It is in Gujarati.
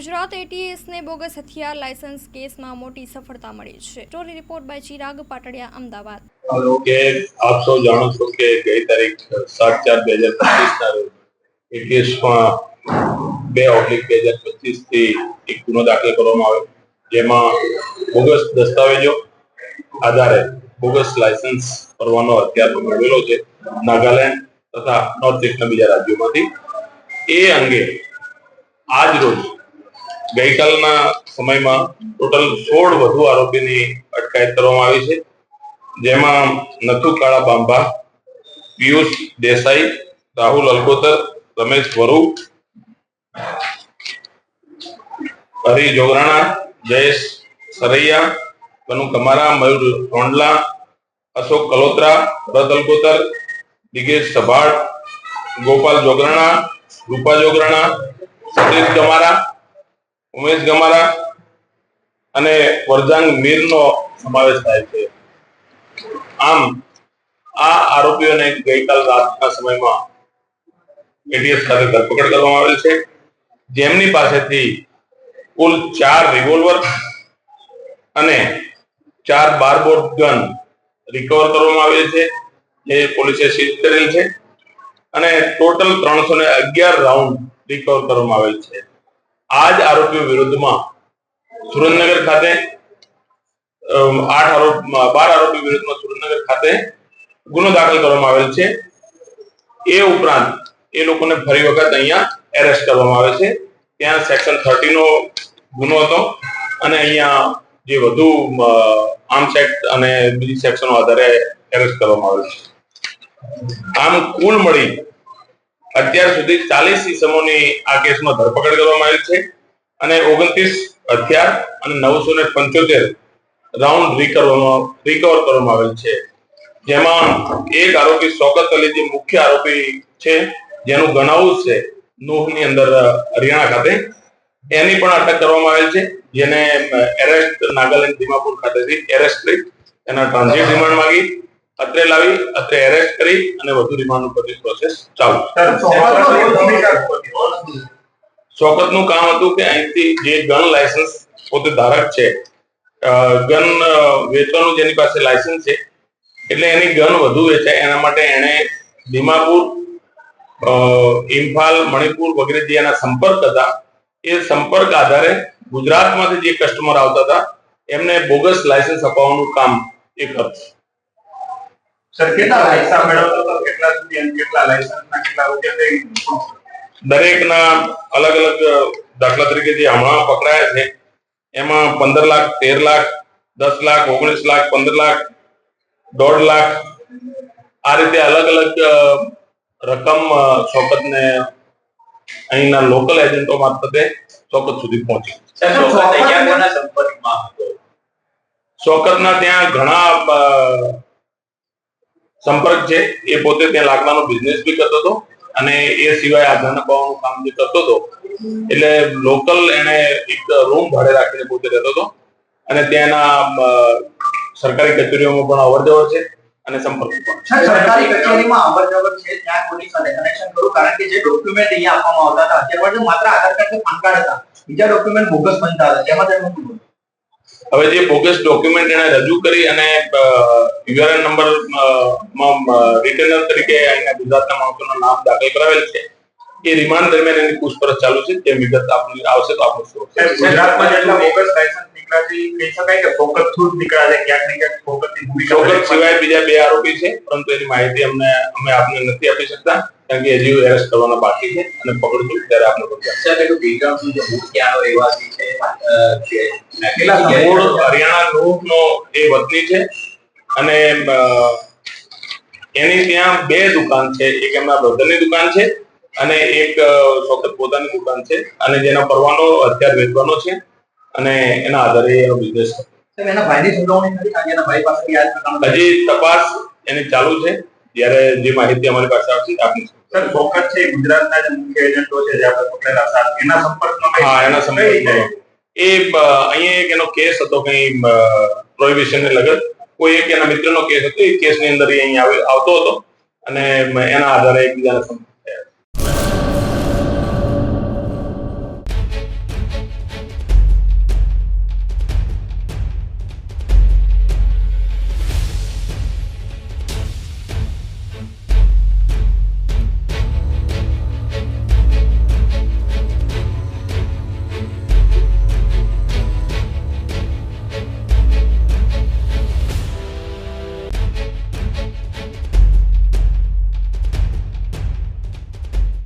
ગુજરાત એટીએસને બોગસ હથિયાર લાયસન્સ કેસમાં મોટી સફળતા મળી છે. Story report by Chirag Patadiya, Ahmedabad. કે આપ સૌ જાણો છો કે ગઈ તારીખ સાત ચાર બે હજાર પચીસ ના રોજ એટીએસમાં બે ઓબ્લિક બે હજાર પચીસથી એક ગુનો દાખલ કરવામાં આવ્યો, જેમાં બોગસ દસ્તાવેજો આધારે બોગસ લાયસન્સ કરવાનો હથિયાર મેળવેલો છે નાગાલેન્ડ તથા નોર્થ ઇસ્ટના બીજા રાજ્યોમાંથી. એ અંગે આજ રોજ ગઈકાલના સમયમાં ટોટલ સોળ વધુ આરોપીની અટકાયત કરવામાં આવી છે. જેમાં નથુ કાળા બાંભા, પિયુષ દેસાઈ, રાહુલ અલકોતર રમેશ વરુ, હરિ જોગરાણા, જયેશ સરૈયા કનુ કમારા, મયુર રોંડલા, અશોક કલોત્રા, ભરત અલકોતર દિગેશ સભાડ ગોપાલ જોગરાણા, રૂપા જોગરાણા, સતીશ ગમારા ઉમેશ ગમારા અને વરજાંગ મીરનો સમાવેશ થાય છે. આમ, આ આરોપીઓને ગઈકાલ રાતના સમયમાં એટીએસ ખાતે ધરપકડ કરવામાં આવેલ છે. જેમની પાસેથી કુલ ચાર રિવોલ્વર અને ચાર બારબોર્ડ ગન રિકવર કરવામાં આવેલ છે, જે પોલીસે સીઝ કરેલ છે. અને ટોટલ ત્રણસો ને અગિયાર રાઉન્ડ રિકવર કરવામાં આવેલ છે. આ જ આરોપીઓ વિરુદ્ધમાં સુરેન્દ્રનગર ખાતે આઠ આરોપ, બાર આરોપી વિરુદ્ધમાં સુરેન્દ્રનગર ખાતે ગુનો દાખલ કરવામાં આવેલ છે. એ ઉપરાંત એ લોકોને ફરી વખત અહીંયા એરેસ્ટ કરવામાં આવે છે. ત્યાં સેક્શન થર્ટી નો ગુનો હતો અને અહીંયા જે વધુ આર્મ સેક્ટ અને બીજી સેક્શનો આધારે એરેસ્ટ કરવામાં આવેલ છે. આમ કુલ મળી અત્યાર સુધી ચાલીસ ઇસમોની આ કેસમાં ધરપકડ કરવામાં આવી છે અને ઓગણત્રીસ હથિયાર અને નવસો ને પંચોતેર રાઉન્ડ રિકવરમાં રિકવર કરવામાં આવેલ છે. જેમાં એક આરોપી સોગત અલી જે મુખ્ય આરોપી છે જેનું ગણાવું છે નૂહની અંદર હરિયાણા ખાતે એની પણ અટક કરવામાં આવેલ છે જેને એરેસ્ટ નાગાલેન્ડ દિમાપુર ખાતેથી એરેસ્ટ કરી એના ટ્રાન્ઝિટ રિમાન્ડ માંગી. અત્રે લાવી અત્રે એરેસ્ટ કરી અને વધુ રિમાન્ડ ઉપરની પ્રોસેસ ચાલુ. શોકતનું કામ હતું કે અહીંથી જે ગન લાયસન્સ પોતે ધારક છે ગન વેચવાનું જેની પાસે લાયસન્સ છે એટલે એની ગન વધુ વેચાય. એના માટે એણે દિમાપુર અ, ઇમ્ફાલ મણિપુર વગેરે જે એના સંપર્ક હતા એ સંપર્ક આધારે ગુજરાતમાંથી જે કસ્ટમર આવતા હતા એમને બોગસ લાયસન્સ અપાવવાનું કામ એ કરશે સર કેટલા પૈસા મેળવતો હતો કેટલા સુધી અને કેટલા લાયસન્સ ના કેટલા રૂપિયા દરેકના અલગ અલગ દાખલા તરીકે જે હમણાં પકડાયા છે એમાં પંદર લાખ તેર લાખ દસ લાખ ઓગણીસ લાખ પંદર લાખ દોઢ લાખ આ રીતે અલગ અલગ રકમ અ, શોકતને અહીંના લોકલ એજન્ટો મારફતે ચોકત સુધી પહોંચી. શોકતના ત્યાં ઘણા સંપર્ક છે, એ પોતે ત્યાં લાકડાનો બિઝનેસ બી કરતો હતો અને એ સિવાય આધાર નપાવવાનું કામ જે કરતો હતો, એટલે લોકલ એને એક રૂમ ભાડે રાખીને પોતે રહેતો હતો અને ત્યાંના સરકારી કચેરીઓમાં પણ અવર જવર છે અને સંપર્ક પણ સરકારી કચેરીમાં અવર જવર છે, ત્યાં કોની સાથે કનેક્શન કરું, કારણ કે જે ડોક્યુમેન્ટ અહીંયા આપવામાં આવતા હતા, અત્યાર માત્ર આધાર કાર્ડ કે પાન કાર્ડ હતા બીજા ડોક્યુમેન્ટ બોગસ બનતા હતા એમાં તેમનું? હવે જે બોગસ ડોક્યુમેન્ટ એને રજૂ કરી અને યુઆરએન નંબર રિટર્નર તરીકે અહીંના ગુજરાતના માણસોનું નામ દાખલ કરાવેલ છે. એ રિમાન્ડ દરમિયાન એની પૂછપરછ ચાલુ છે. તે વિગત આપની આવશે તો આપણે શું ગુજરાતમાં જેટલા બોગસ લાયસન્સ નીકળ્યા છે કહી શકાય કે ફોકસ થ્રુ નીકળ્યા છે ક્યાંક ને ક્યાંક ફોકસની ભૂમિકા સિવાય બીજા બે આરોપી છે પરંતુ એની માહિતી અમને અમે આપને નથી આપી શકતા કારણ કે હજી એરેસ્ટ કરવાના બાકી છે અને પકડશું ત્યારે આપને બધા સર એટલું જે મૂળ ક્યાંનો રહેવાસી છે છે મૂળ હરિયાણા એ વતની છે અને એની ત્યાં બે દુકાન છે. એક એમના બ્રધરની દુકાન છે અને એક અ, પોતાની દુકાન છે અને જેનો પરવાનો અત્યારે વેચવાનો છે અને એના આધારે એનો બિઝનેસ હજી તપાસ એની ચાલુ છે. જ્યારે જે માહિતી અમારી પાસે આવશે આપીશું. સર ફોકસ છે ગુજરાતના જે મુખ્ય એજન્ટો છે જે આપણે પકડેલા સાત એના સંપર્કમાં હા એના સમય જાય? એ અહીંયા એક એનો કેસ હતો કઈ પ્રોહિબિશન ને લગત કોઈ એક એના મિત્રનો કેસ હતો, એ કેસની અંદર એ અહીંયા આવે- આવતો હતો. અને એના આધારે એકબીજાને